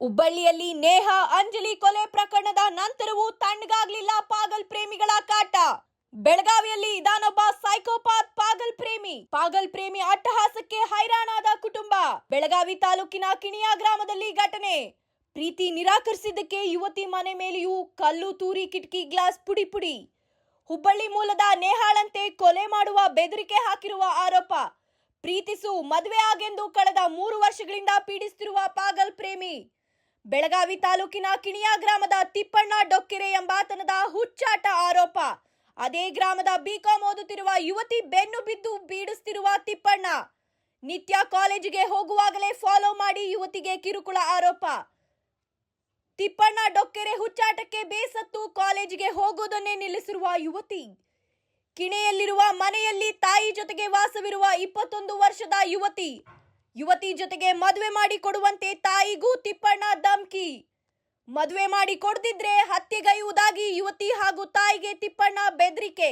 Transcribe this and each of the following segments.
ಹುಬ್ಬಳ್ಳಿಯಲ್ಲಿ ನೇಹ, ಅಂಜಲಿ ಕೊಲೆ ಪ್ರಕರಣದ ನಂತರವೂ ತಣ್ಣಗಾಗ್ಲಿಲ್ಲ ಪಾಗಲ್ ಪ್ರೇಮಿಗಳ ಕಾಟ. ಬೆಳಗಾವಿಯಲ್ಲಿ ಇದಾನೊಬ್ಬ ಸೈಕೋಪಾತ್ ಪಾಗಲ್ ಪ್ರೇಮಿ. ಪಾಗಲ್ ಪ್ರೇಮಿ ಅಟ್ಟಹಾಸಕ್ಕೆ ಹೈರಾಣಾದ ಕುಟುಂಬ. ಬೆಳಗಾವಿ ತಾಲೂಕಿನ ಕಿಣಿಯ ಗ್ರಾಮದಲ್ಲಿ ಘಟನೆ. ಪ್ರೀತಿ ನಿರಾಕರಿಸಿದ್ದಕ್ಕೆ ಯುವತಿ ಮನೆ ಮೇಲೆಯೂ ಕಲ್ಲು ತೂರಿ ಕಿಟಕಿ ಗ್ಲಾಸ್ ಪುಡಿ ಪುಡಿ. ಹುಬ್ಬಳ್ಳಿ ಮೂಲದ ನೇಹಾಳಂತೆ ಕೊಲೆ ಮಾಡುವ ಬೆದರಿಕೆ ಹಾಕಿರುವ ಆರೋಪ. ಪ್ರೀತಿಸು ಮದುವೆ ಆಗೆಂದು ಕಳೆದ ಮೂರು ವರ್ಷಗಳಿಂದ ಪೀಡಿಸುತ್ತಿರುವ ಪಾಗಲ್ ಪ್ರೇಮಿ. ಬೆಳಗಾವಿ ತಾಲೂಕಿನ ಕಿಣಿಯಾ ಗ್ರಾಮದ ತಿಪ್ಪಣ್ಣ ಡೊಕ್ಕೆರೆ ಎಂಬಾತನದ ಹುಚ್ಚಾಟ ಆರೋಪ. ಅದೇ ಗ್ರಾಮದ ಬಿಕಾಂ ಓದುತ್ತಿರುವ ಯುವತಿ ಬೆನ್ನು ಬಿದ್ದು ಬೀಡಿಸುತ್ತಿರುವ ತಿಪ್ಪಣ್ಣ. ನಿತ್ಯ ಕಾಲೇಜಿಗೆ ಹೋಗುವಾಗಲೇ ಫಾಲೋ ಮಾಡಿ ಯುವತಿಗೆ ಕಿರುಕುಳ ಆರೋಪ. ತಿಪ್ಪಣ್ಣ ಡೊಕ್ಕೆರೆ ಹುಚ್ಚಾಟಕ್ಕೆ ಬೇಸತ್ತು ಕಾಲೇಜಿಗೆ ಹೋಗುವುದನ್ನೇ ನಿಲ್ಲಿಸಿರುವ ಯುವತಿ. ಕಿಣೆಯಲ್ಲಿರುವ ಮನೆಯಲ್ಲಿ ತಾಯಿ ಜೊತೆಗೆ ವಾಸವಿರುವ ಇಪ್ಪತ್ತೊಂದು ವರ್ಷದ ಯುವತಿ. ಯುವತಿ ಜೊತೆಗೆ ಮದುವೆ ಮಾಡಿ ಕೊಡುವಂತೆ ತಾಯಿಗೂ ತಿಪ್ಪಣ್ಣ ಧಮ್ಕಿ. ಮದುವೆ ಮಾಡಿ ಕೊಡದಿದ್ರೆ ಹತ್ಯೆಗೈಯುವುದಾಗಿ ಯುವತಿ ಹಾಗೂ ತಾಯಿಗೆ ತಿಪ್ಪಣ್ಣ ಬೆದರಿಕೆ.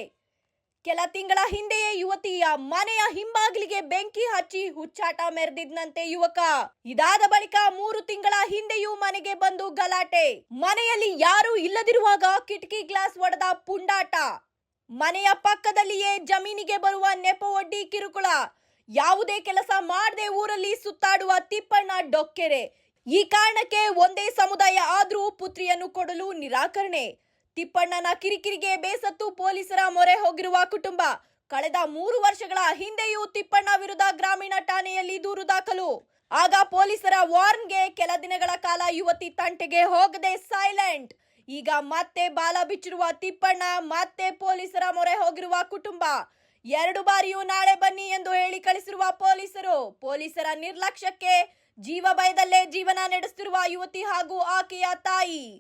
ಕೆಲ ತಿಂಗಳ ಹಿಂದೆಯೇ ಯುವತಿಯ ಮನೆಯ ಹಿಂಬಾಗಿಲಿಗೆ ಬೆಂಕಿ ಹಚ್ಚಿ ಹುಚ್ಚಾಟ ಮೆರೆದಿದ್ನಂತೆ ಯುವಕ. ಇದಾದ ಬಳಿಕ ಮೂರು ತಿಂಗಳ ಹಿಂದೆಯೂ ಮನೆಗೆ ಬಂದು ಗಲಾಟೆ. ಮನೆಯಲ್ಲಿ ಯಾರೂ ಇಲ್ಲದಿರುವಾಗ ಕಿಟಕಿ ಗ್ಲಾಸ್ ಒಡೆದ ಪುಂಡಾಟ. ಮನೆಯ ಪಕ್ಕದಲ್ಲಿಯೇ ಜಮೀನಿಗೆ ಬರುವ ನೆಪ ಒಡ್ಡಿ ಕಿರುಕುಳ. ಯಾವುದೇ ಕೆಲಸ ಮಾಡದೆ ಊರಲ್ಲಿ ಸುತ್ತಾಡುವ ತಿಪ್ಪಣ್ಣ ಡೊಕ್ಕೆರೆ. ಈ ಕಾರಣಕ್ಕೆ ಒಂದೇ ಸಮುದಾಯ ಆದರೂ ಪುತ್ರಿಯನ್ನು ಕೊಡಲು ನಿರಾಕರಣೆ. ತಿಪ್ಪಣ್ಣನ ಕಿರಿಕಿರಿಗೆ ಬೇಸತ್ತು ಪೊಲೀಸರ ಮೊರೆ ಹೋಗಿರುವ ಕುಟುಂಬ. ಕಳೆದ ಮೂರು ವರ್ಷಗಳ ಹಿಂದೆಯೂ ತಿಪ್ಪಣ್ಣ ವಿರುದ್ಧ ಗ್ರಾಮೀಣ ಠಾಣೆಯಲ್ಲಿ ದೂರು ದಾಖಲು. ಆಗ ಪೊಲೀಸರ ವಾರ್ನ್ಗೆ ಕೆಲ ದಿನಗಳ ಕಾಲ ಯುವತಿ ತಂಟೆಗೆ ಹೋಗದೆ ಸೈಲೆಂಟ್. ಈಗ ಮತ್ತೆ ಬಾಲ ಬಿಚ್ಚಿರುವ ತಿಪ್ಪಣ್ಣ ಮತ್ತೆ ಪೊಲೀಸರ ಮೊರೆ ಹೋಗಿರುವ ಕುಟುಂಬ. ಎರಡು ಬಾರಿಯೂ ನಾಳೆ ಬನ್ನಿ ಎಂದು ಹೇಳಿ ಕಳಿಸಿರುವ ಪೊಲೀಸರು. ಪೊಲೀಸರ ನಿರ್ಲಕ್ಷ್ಯಕ್ಕೆ ಜೀವ ಭಯದಲ್ಲೇ ಜೀವನ ನಡೆಸುತ್ತಿರುವ ಯುವತಿ ಹಾಗೂ ಆಕೆಯ ತಾಯಿ.